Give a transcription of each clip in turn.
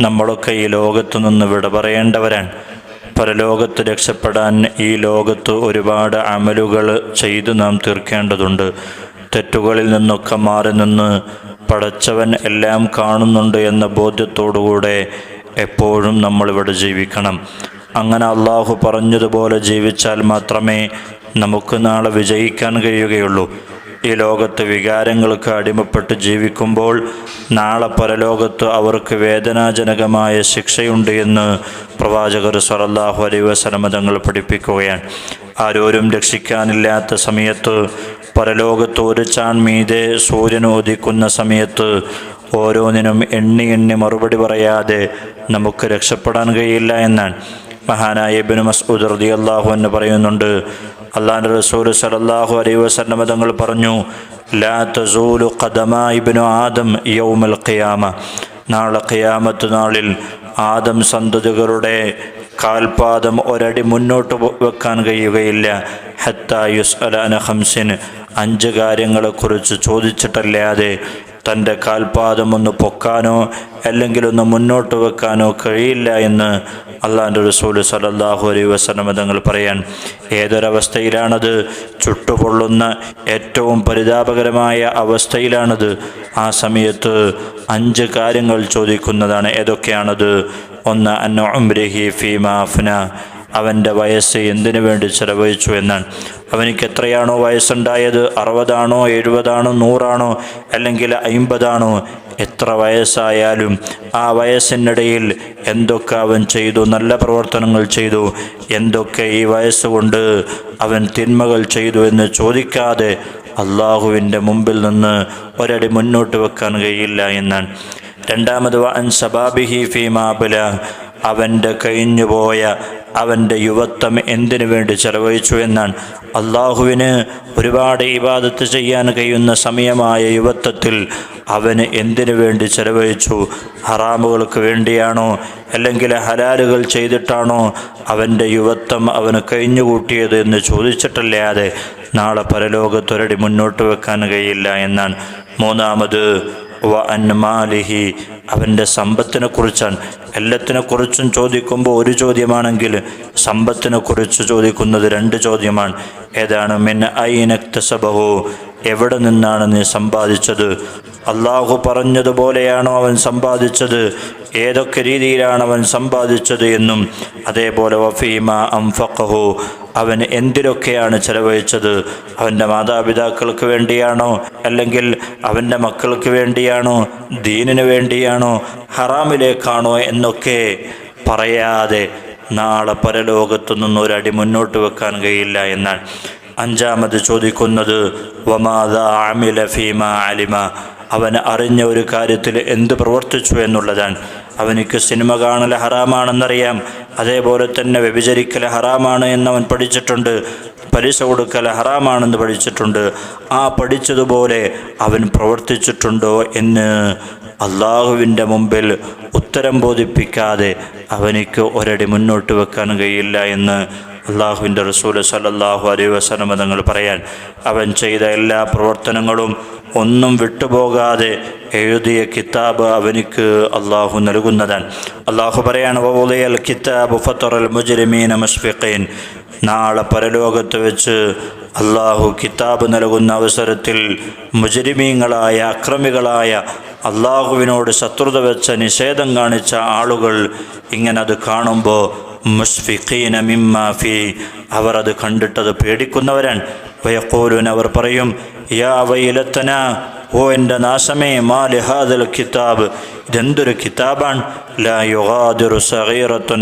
നമ്മളൊക്കെ ഈ ലോകത്തു നിന്ന് വിട പറയേണ്ടവരാണ്. പരലോകത്ത് രക്ഷപ്പെടാൻ ഈ ലോകത്ത് ഒരുപാട് അമലുകൾ ചെയ്ത് നാം തീർക്കേണ്ടതുണ്ട്. തെറ്റുകളിൽ നിന്നൊക്കെ മാറി നിന്ന് പടച്ചവൻ എല്ലാം കാണുന്നുണ്ട് എന്ന ബോധ്യത്തോടുകൂടെ എപ്പോഴും നമ്മൾ ഇവിടെ ജീവിക്കണം. അങ്ങനെ അള്ളാഹു പറഞ്ഞതുപോലെ ജീവിച്ചാൽ മാത്രമേ നമുക്ക് നാളെ വിജയിക്കാൻ കഴിയുകയുള്ളൂ. ഈ ലോകത്ത് വികാരങ്ങൾക്ക് അടിമപ്പെട്ട് ജീവിക്കുമ്പോൾ നാളെ പരലോകത്ത് അവർക്ക് വേദനാജനകമായ ശിക്ഷയുണ്ട് എന്ന് പ്രവാചകർ സറല്ലാഹു അലൈ വസലമ തങ്ങൾ പഠിപ്പിക്കുകയാണ്. ആരോരും രക്ഷിക്കാനില്ലാത്ത സമയത്ത് പരലോകത്ത് ഒരു ചാൺ മീതെ സൂര്യൻ ഉദിക്കുന്ന സമയത്ത് ഓരോന്നിനും എണ്ണി എണ്ണി മറുപടി പറയാതെ നമുക്ക് രക്ഷപ്പെടാൻ കഴിയില്ല എന്നാണ്. മഹാനായ ബിൻ മസ്ഊദ് റതി അള്ളാഹു എന്ന് പറയുന്നുണ്ട് അള്ളാഹുന്റെ റസൂൽ സലല്ലാഹു അലൈ വസ്ലമ തങ്ങൾ പറഞ്ഞു ലാ തസൂലു ഇബ്നു ആദം യൗമൽ ഖിയാമ. നാളെ ഖിയാമത്ത് നാളിൽ ആദം സന്തതികളുടെ കാൽപാദം ഒരടി മുന്നോട്ട് വെക്കാൻ കഴിയുകയില്ല. ഹത്തായുസ് അലാന ഹംസിൻ അഞ്ച് കാര്യങ്ങളെക്കുറിച്ച് ചോദിച്ചിട്ടല്ലാതെ തന്റെ കാൽപാദം ഒന്ന് പൊക്കാനോ അല്ലെങ്കിൽ ഒന്ന് മുന്നോട്ട് വെക്കാനോ കഴിയില്ല എന്ന് അള്ളാന്റെ റസൂൽ സലല്ലാഹു അലൈ വസലമ തങ്ങൾ പറയാൻ ഏതൊരവസ്ഥയിലാണത്? ചുട്ടുപൊള്ളുന്ന ഏറ്റവും പരിതാപകരമായ അവസ്ഥയിലാണത്? ആ സമയത്ത് അഞ്ച് കാര്യങ്ങൾ ചോദിക്കുന്നതാണ് ഏതൊക്കെയാണത്? ഒന്ന് അന്നൊംരഹി ഫീമാഫ്ന അവന്റെ വയസ്സ് എന്തിനു വേണ്ടി ചെലവഴിച്ചു എന്നാണ്. അവനിക്ക് എത്രയാണോ വയസ്സുണ്ടായത്? അറുപതാണോ എഴുപതാണോ നൂറാണോ അല്ലെങ്കിൽ അയിമ്പതാണോ? എത്ര വയസ്സായാലും ആ വയസ്സിനിടയിൽ എന്തൊക്കെ അവൻ ചെയ്തു? നല്ല പ്രവർത്തനങ്ങൾ ചെയ്തു. എന്തൊക്കെ ഈ വയസ്സുകൊണ്ട് അവൻ തിന്മകൾ ചെയ്തു എന്ന് ചോദിക്കാതെ അള്ളാഹുവിന്റെ മുമ്പിൽ നിന്ന് ഒരടി മുന്നോട്ട് വെക്കാൻ കഴിയില്ല എന്നാണ്. രണ്ടാമത് അൻ സബാബിഹി ഫീമാബുല അവന്റെ കഴിഞ്ഞുപോയ അവന്റെ യുവത്വം എന്തിനു വേണ്ടി ചെലവഴിച്ചു എന്നാണ്. അള്ളാഹുവിന് ഒരുപാട് ഇബാദത്ത് ചെയ്യാൻ കഴിയുന്ന സമയമായ യുവത്വത്തിൽ അവന് എന്തിനു വേണ്ടി ചെലവഴിച്ചു? ഹറാമുകൾക്ക് വേണ്ടിയാണോ? അല്ലെങ്കിൽ ഹലാലുകൾ ചെയ്തിട്ടാണോ അവന്റെ യുവത്വം അവന് കഴിഞ്ഞുകൂട്ടിയത് എന്ന് ചോദിച്ചിട്ടല്ലാതെ നാളെ പരലോകത്തൊരടി മുന്നോട്ട് വെക്കാൻ കഴിയില്ല എന്നാണ്. മൂന്നാമത് വ അന്മാലിഹി അവന്റെ സമ്പത്തിനെ കുറിച്ചാണ് എല്ലാത്തിനെ കുറിച്ചും ചോദിക്കുമ്പോൾ ഒരു ചോദ്യമാണെങ്കിൽ സമ്പത്തിനെ കുറിച്ച് ചോദിക്കുന്നത് രണ്ട് ചോദ്യമാണ്. ഏതാണ്? മിൻ ഐനക്തസബഹു എവിടെ നിന്നാണ് നീ സമ്പാദിച്ചത്? അള്ളാഹു പറഞ്ഞതുപോലെയാണോ അവൻ സമ്പാദിച്ചത്? ഏതൊക്കെ രീതിയിലാണ് അവൻ സമ്പാദിച്ചത് എന്നും. അതേപോലെ വഫീമ അംഫഖഹു അവൻ എന്തിനൊക്കെയാണ് ചെലവഴിച്ചത്? അവന്റെ മാതാപിതാക്കൾക്ക് വേണ്ടിയാണോ? അല്ലെങ്കിൽ അവന്റെ മക്കൾക്ക് വേണ്ടിയാണോ? ദീനിന് വേണ്ടിയാണോ? ഹറാമിലേക്കാണോ എന്നൊക്കെ പറയാതെ നാളെ പരലോകത്തു നിന്ന് ഒരടി മുന്നോട്ട് വെക്കാൻ കഴിയില്ല എന്നാൽ അഞ്ചാമത് ചോദിക്കുന്നത് വമാദ ആമില ഫീമ അലിമ? അവൻ അറിഞ്ഞ ഒരു കാര്യത്തിൽ എന്ത് പ്രവർത്തിച്ചു എന്നുള്ളതാണ്. അവനിക്ക് സിനിമ കാണൽ ഹറാമാണെന്നറിയാം. അതേപോലെ തന്നെ വ്യഭിചരിക്കൽ ഹറാമാണ് എന്നവൻ പഠിച്ചിട്ടുണ്ട്. പലിശ കൊടുക്കൽ ഹറാമാണെന്ന് പഠിച്ചിട്ടുണ്ട്. ആ പഠിച്ചതുപോലെ അവൻ പ്രവർത്തിച്ചിട്ടുണ്ടോ എന്ന് അള്ളാഹുവിന്റെ മുമ്പിൽ ഉത്തരം ബോധിപ്പിക്കാതെ അവനിക്ക് ഒരടി മുന്നോട്ട് വെക്കാൻ കഴിയില്ല എന്ന് അള്ളാഹുവിന്റെ റസൂൽ സലല്ലാഹു അലൈ വസനം തങ്ങൾ പറയാൻ അവൻ ചെയ്ത എല്ലാ പ്രവർത്തനങ്ങളും ഒന്നും വിട്ടുപോകാതെ എഴുതിയ കിതാബ് അവനിക്ക് അള്ളാഹു നൽകുന്നതാണ്. അള്ളാഹു പറയാണ് വൗലയൽ കിതാബ് ഫത്തറൽ മുജരിമീൻ മഷ്ഫിഖീൻ നാളെ പരലോകത്ത് വെച്ച് അള്ളാഹു കിതാബ് നൽകുന്ന അവസരത്തിൽ മുജരിമീങ്ങളായ അക്രമികളായ അള്ളാഹുവിനോട് ശത്രുത വെച്ച നിഷേധം കാണിച്ച ആളുകൾ ഇങ്ങനെ അത് കാണുമ്പോൾ മുഷ്ഫിഖീന മിമ്മാഫി അവർ അത് കണ്ടിട്ടത് പേടിക്കുന്നവരാണ്. വയക്കോലുൻ അവർ പറയും യാ വൈലത്തന ഓ എന്റെ നാശമേ മാ ലിഹാദൽ കിതാബ്. ഇതെന്തൊരു കിതാബാണ്? ലാ യുഗാദിറു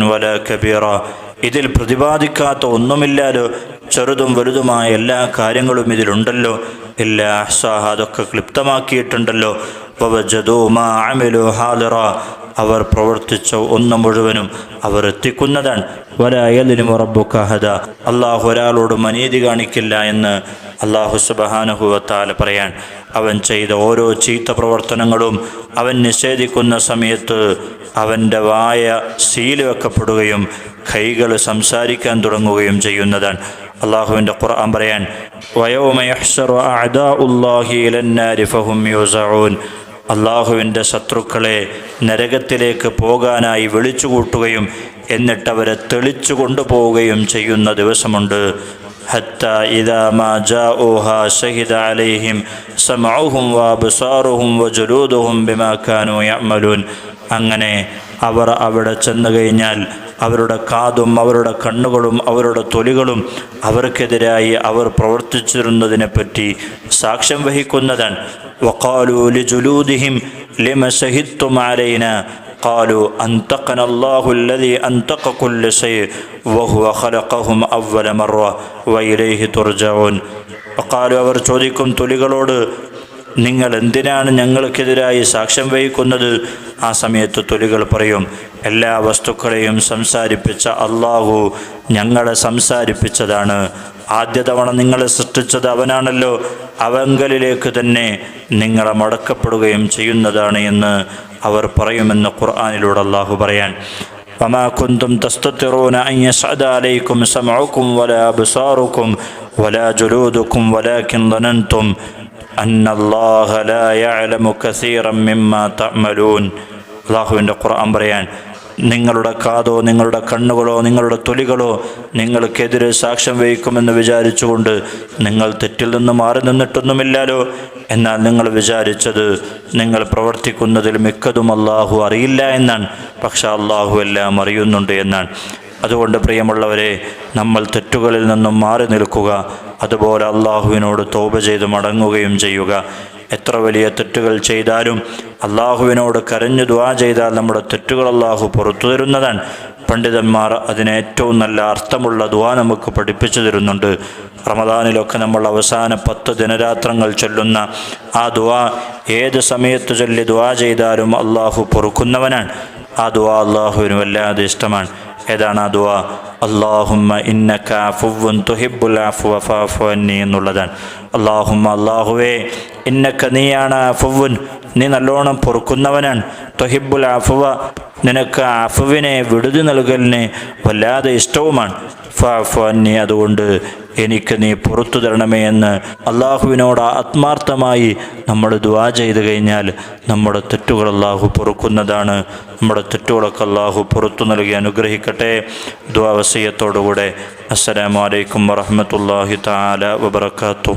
വല കബീറ. ഇതിൽ പ്രതിപാദിക്കാത്ത ഒന്നുമില്ലാലോ ചെറുതും വലുതുമായ എല്ലാ കാര്യങ്ങളും ഇതിലുണ്ടല്ലോ. എല്ലാ അഹ്സാഹ അതൊക്കെ ക്ലിപ്തമാക്കിയിട്ടുണ്ടല്ലോ. അവർ പ്രവർത്തിച്ച ഒന്ന് മുഴുവനും അവർ എത്തിക്കുന്നതാണ്. വരായലിനും റബ്ബുക്കഹദ അള്ളാഹു ഒരാളോടും അനീതി കാണിക്കില്ല എന്ന് അള്ളാഹു സുബഹാനുഹുവത്താല പറയാൻ. അവൻ ചെയ്ത ഓരോ ചീത്ത പ്രവർത്തനങ്ങളും അവൻ നിഷേധിക്കുന്ന സമയത്ത് അവന്റെ വായ ശീലവെക്കപ്പെടുകയും കൈകൾ സംസാരിക്കാൻ തുടങ്ങുകയും ചെയ്യുന്നതാണ്. അള്ളാഹുവിന്റെ ഖുർആൻ പറയാൻ അള്ളാഹുവിന്റെ ശത്രുക്കളെ നരകത്തിലേക്ക് പോകാനായി വിളിച്ചുകൂട്ടുകയും എന്നിട്ടവരെ തെളിച്ചു കൊണ്ടുപോവുകയും ചെയ്യുന്ന ദിവസമുണ്ട്. ഹത്ത ഇദാ മാ ജാ ഓഹ ഷഹിദ അലൈഹിം സമഅഹും വാബുസാറുഹും വജുലൂദുഹും ബിമാക്കാനോ യമലൂൻ അങ്ങനെ അവർ അവിടെ ചെന്നു കഴിഞ്ഞാൽ അവരുടെ കാതും അവരുടെ കണ്ണുകളും അവരുടെ തൊലികളും അവർക്കെതിരായി അവർ പ്രവർത്തിച്ചിരുന്നതിനെ പറ്റി സാക്ഷ്യം വഹിക്കുന്നതാണ്. വക്കാലൂലി ജുലൂദിഹിം ലിമ ഷഹിത്തുമാരൈന قالوا أنطقنا الله الذي أنطق كل شيء وهو خلقهم أول مرة وإليه ترجعون وقالوا അവർ ചോദിക്കും തൊലികളോട് നിങ്ങൾ എന്തിനാണ് ഞങ്ങൾക്കെതിരായി സാക്ഷ്യം വഹിക്കുന്നത് ആ സമയത്ത് തൊലികൾ പറയും എല്ലാ വസ്തുക്കളെയും സംസാരിപ്പിച്ച അള്ളാഹു ഞങ്ങളെ സംസാരിപ്പിച്ചതാണ് ആദ്യ തവണ നിങ്ങളെ സൃഷ്ടിച്ചത് അവനാണല്ലോ അവങ്കലിലേക്ക് തന്നെ നിങ്ങളെ മടക്കപ്പെടുകയും ചെയ്യുന്നതാണ് എന്ന് അവർ പറയുമെന്ന് ഖുർആാനിലൂടെ അള്ളാഹു പറയാൻ وما كنتم تستطيعون أن يسعد عليكم سمعكم ولا أبصاركم ولا جلودكم ولكن ظننتم أن الله لا يعلم كثيرا مما تعملون അള്ളാഹുവിൻ്റെ ഖുർആൻ പറയാൻ നിങ്ങളുടെ കാതോ നിങ്ങളുടെ കണ്ണുകളോ നിങ്ങളുടെ തൊലികളോ നിങ്ങൾക്കെതിരെ സാക്ഷ്യം വഹിക്കുമെന്ന് വിചാരിച്ചുകൊണ്ട് നിങ്ങൾ തെറ്റിൽ നിന്ന് മാറി നിന്നിട്ടൊന്നുമില്ലാലോ എന്നാൽ നിങ്ങൾ വിചാരിച്ചത് നിങ്ങൾ പ്രവർത്തിക്കുന്നതിൽ മിക്കതും അള്ളാഹു അറിയില്ല എന്നാണ്. പക്ഷെ അള്ളാഹു എല്ലാം അറിയുന്നുണ്ട് എന്നാണ്. അതുകൊണ്ട് പ്രിയമുള്ളവരെ നമ്മൾ തെറ്റുകളിൽ നിന്നും മാറി നിൽക്കുക. അതുപോലെ അള്ളാഹുവിനോട് തോപ ചെയ്ത് മടങ്ങുകയും ചെയ്യുക. എത്ര വലിയ തെറ്റുകൾ ചെയ്താലും അള്ളാഹുവിനോട് കരഞ്ഞു ദുവാ ചെയ്താൽ നമ്മുടെ തെറ്റുകൾ അള്ളാഹു പുറത്തു തരുന്നതാണ്. പണ്ഡിതന്മാർ അതിന് ഏറ്റവും നല്ല അർത്ഥമുള്ള ദുവാ നമുക്ക് പഠിപ്പിച്ചു തരുന്നുണ്ട്. റമദാനിലൊക്കെ നമ്മൾ അവസാന പത്ത് ദിനരാത്രങ്ങൾ ചൊല്ലുന്ന ആ ദുവാ ഏത് സമയത്ത് ചൊല്ലി ദുവാ ചെയ്താലും അള്ളാഹു പൊറുക്കുന്നവനാണ്. ആ ദുവാ അള്ളാഹുവിനും വല്ലാതെ ഇഷ്ടമാണ്. ഏതാണ് ആ ദുവാ അള്ളാഹുമ്മ ഇന്നക അഫുവൻ തുഹിബുൽ എന്നുള്ളതാണ്. അള്ളാഹുമ്മ അള്ളാഹുവേ ഇന്നക്ക നീയാണ് അഫുവുൻ നീ നല്ലോണം പൊറുക്കുന്നവനാണ്. തൊഹിബുൽ അഫുവ നിനക്ക് അഫുവിനെ വിടുതി നൽകലിനെ വല്ലാതെ ഇഷ്ടവുമാണ്. അന്നി അതുകൊണ്ട് എനിക്ക് നീ പുറത്തു തരണമേ എന്ന് അള്ളാഹുവിനോട് ആത്മാർത്ഥമായി നമ്മൾ ദുവാ ചെയ്ത് കഴിഞ്ഞാൽ നമ്മുടെ തെറ്റുകൾ അള്ളാഹു പൊറുക്കുന്നതാണ്. നമ്മുടെ തെറ്റുകളൊക്കെ അള്ളാഹു പുറത്തു നൽകി അനുഗ്രഹിക്കട്ടെ. ദ്വാവസീയത്തോടുകൂടെ അസ്സലാമലൈക്കും വറഹമത്തല്ലാഹി താല വബർക്കാത്തു